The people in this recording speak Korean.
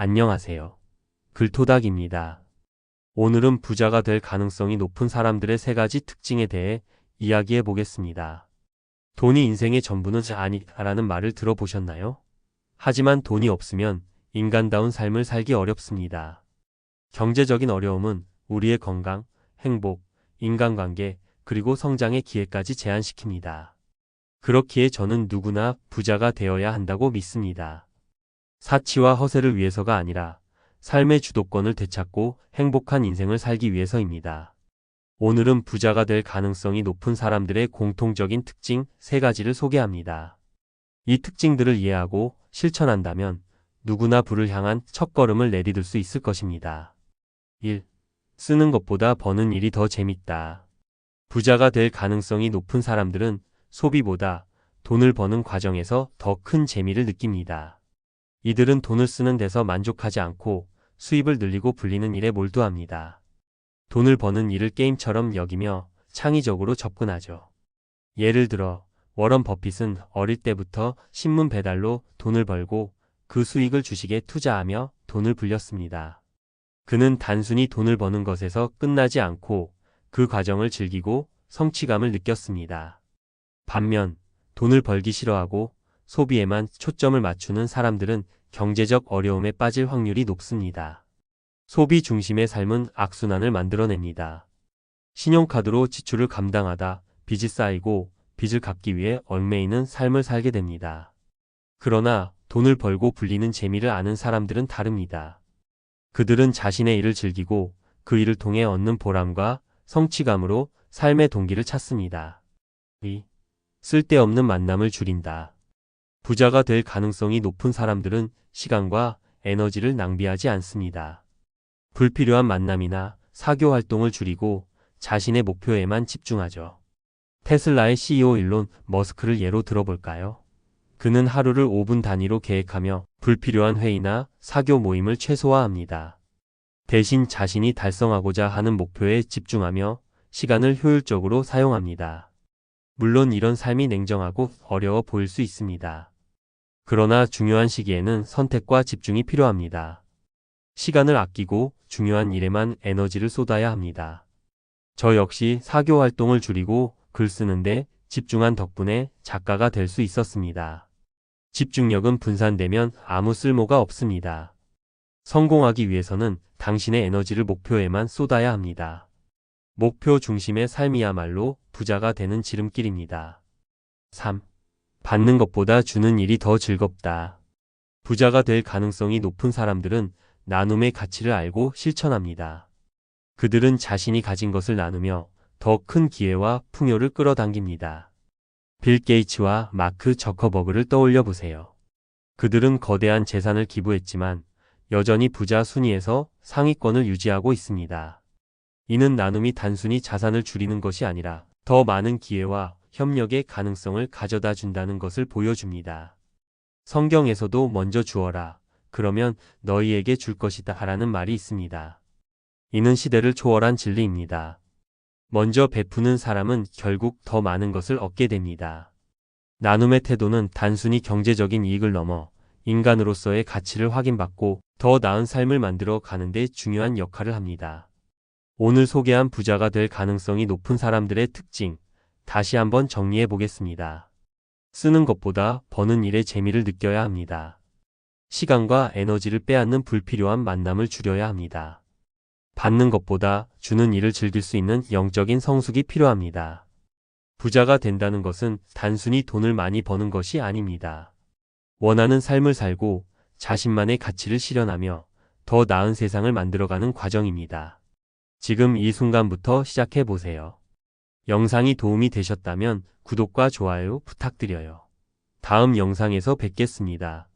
안녕하세요. 글토닥입니다. 오늘은 부자가 될 가능성이 높은 사람들의 세 가지 특징에 대해 이야기해 보겠습니다. 돈이 인생의 전부는 아니라는 말을 들어보셨나요? 하지만 돈이 없으면 인간다운 삶을 살기 어렵습니다. 경제적인 어려움은 우리의 건강, 행복, 인간관계, 그리고 성장의 기회까지 제한시킵니다. 그렇기에 저는 누구나 부자가 되어야 한다고 믿습니다. 사치와 허세를 위해서가 아니라 삶의 주도권을 되찾고 행복한 인생을 살기 위해서입니다. 오늘은 부자가 될 가능성이 높은 사람들의 공통적인 특징 세 가지를 소개합니다. 이 특징들을 이해하고 실천한다면 누구나 부를 향한 첫걸음을 내디딜 수 있을 것입니다. 1. 쓰는 것보다 버는 일이 더 재밌다. 부자가 될 가능성이 높은 사람들은 소비보다 돈을 버는 과정에서 더 큰 재미를 느낍니다. 이들은 돈을 쓰는 데서 만족하지 않고 수입을 늘리고 불리는 일에 몰두합니다. 돈을 버는 일을 게임처럼 여기며 창의적으로 접근하죠. 예를 들어 워런 버핏은 어릴 때부터 신문 배달로 돈을 벌고 그 수익을 주식에 투자하며 돈을 불렸습니다. 그는 단순히 돈을 버는 것에서 끝나지 않고 그 과정을 즐기고 성취감을 느꼈습니다. 반면 돈을 벌기 싫어하고 소비에만 초점을 맞추는 사람들은 경제적 어려움에 빠질 확률이 높습니다. 소비 중심의 삶은 악순환을 만들어냅니다. 신용카드로 지출을 감당하다 빚이 쌓이고 빚을 갚기 위해 얽매이는 삶을 살게 됩니다. 그러나 돈을 벌고 불리는 재미를 아는 사람들은 다릅니다. 그들은 자신의 일을 즐기고 그 일을 통해 얻는 보람과 성취감으로 삶의 동기를 찾습니다. 2. 쓸데없는 만남을 줄인다. 부자가 될 가능성이 높은 사람들은 시간과 에너지를 낭비하지 않습니다. 불필요한 만남이나 사교 활동을 줄이고 자신의 목표에만 집중하죠. 테슬라의 CEO 일론 머스크를 예로 들어볼까요? 그는 하루를 5분 단위로 계획하며 불필요한 회의나 사교 모임을 최소화합니다. 대신 자신이 달성하고자 하는 목표에 집중하며 시간을 효율적으로 사용합니다. 물론 이런 삶이 냉정하고 어려워 보일 수 있습니다. 그러나 중요한 시기에는 선택과 집중이 필요합니다. 시간을 아끼고 중요한 일에만 에너지를 쏟아야 합니다. 저 역시 사교 활동을 줄이고 글 쓰는데 집중한 덕분에 작가가 될 수 있었습니다. 집중력은 분산되면 아무 쓸모가 없습니다. 성공하기 위해서는 당신의 에너지를 목표에만 쏟아야 합니다. 목표 중심의 삶이야말로 부자가 되는 지름길입니다. 3. 받는 것보다 주는 일이 더 즐겁다. 부자가 될 가능성이 높은 사람들은 나눔의 가치를 알고 실천합니다. 그들은 자신이 가진 것을 나누며 더 큰 기회와 풍요를 끌어당깁니다. 빌 게이츠와 마크 저커버그를 떠올려 보세요. 그들은 거대한 재산을 기부했지만 여전히 부자 순위에서 상위권을 유지하고 있습니다. 이는 나눔이 단순히 자산을 줄이는 것이 아니라 더 많은 기회와 협력의 가능성을 가져다 준다는 것을 보여줍니다. 성경에서도 먼저 주어라. 그러면 너희에게 줄 것이다 하라는 말이 있습니다. 이는 시대를 초월한 진리입니다. 먼저 베푸는 사람은 결국 더 많은 것을 얻게 됩니다. 나눔의 태도는 단순히 경제적인 이익을 넘어 인간으로서의 가치를 확인받고 더 나은 삶을 만들어 가는데 중요한 역할을 합니다. 오늘 소개한 부자가 될 가능성이 높은 사람들의 특징, 다시 한번 정리해 보겠습니다. 쓰는 것보다 버는 일의 재미를 느껴야 합니다. 시간과 에너지를 빼앗는 불필요한 만남을 줄여야 합니다. 받는 것보다 주는 일을 즐길 수 있는 영적인 성숙이 필요합니다. 부자가 된다는 것은 단순히 돈을 많이 버는 것이 아닙니다. 원하는 삶을 살고 자신만의 가치를 실현하며 더 나은 세상을 만들어가는 과정입니다. 지금 이 순간부터 시작해 보세요. 영상이 도움이 되셨다면 구독과 좋아요 부탁드려요. 다음 영상에서 뵙겠습니다.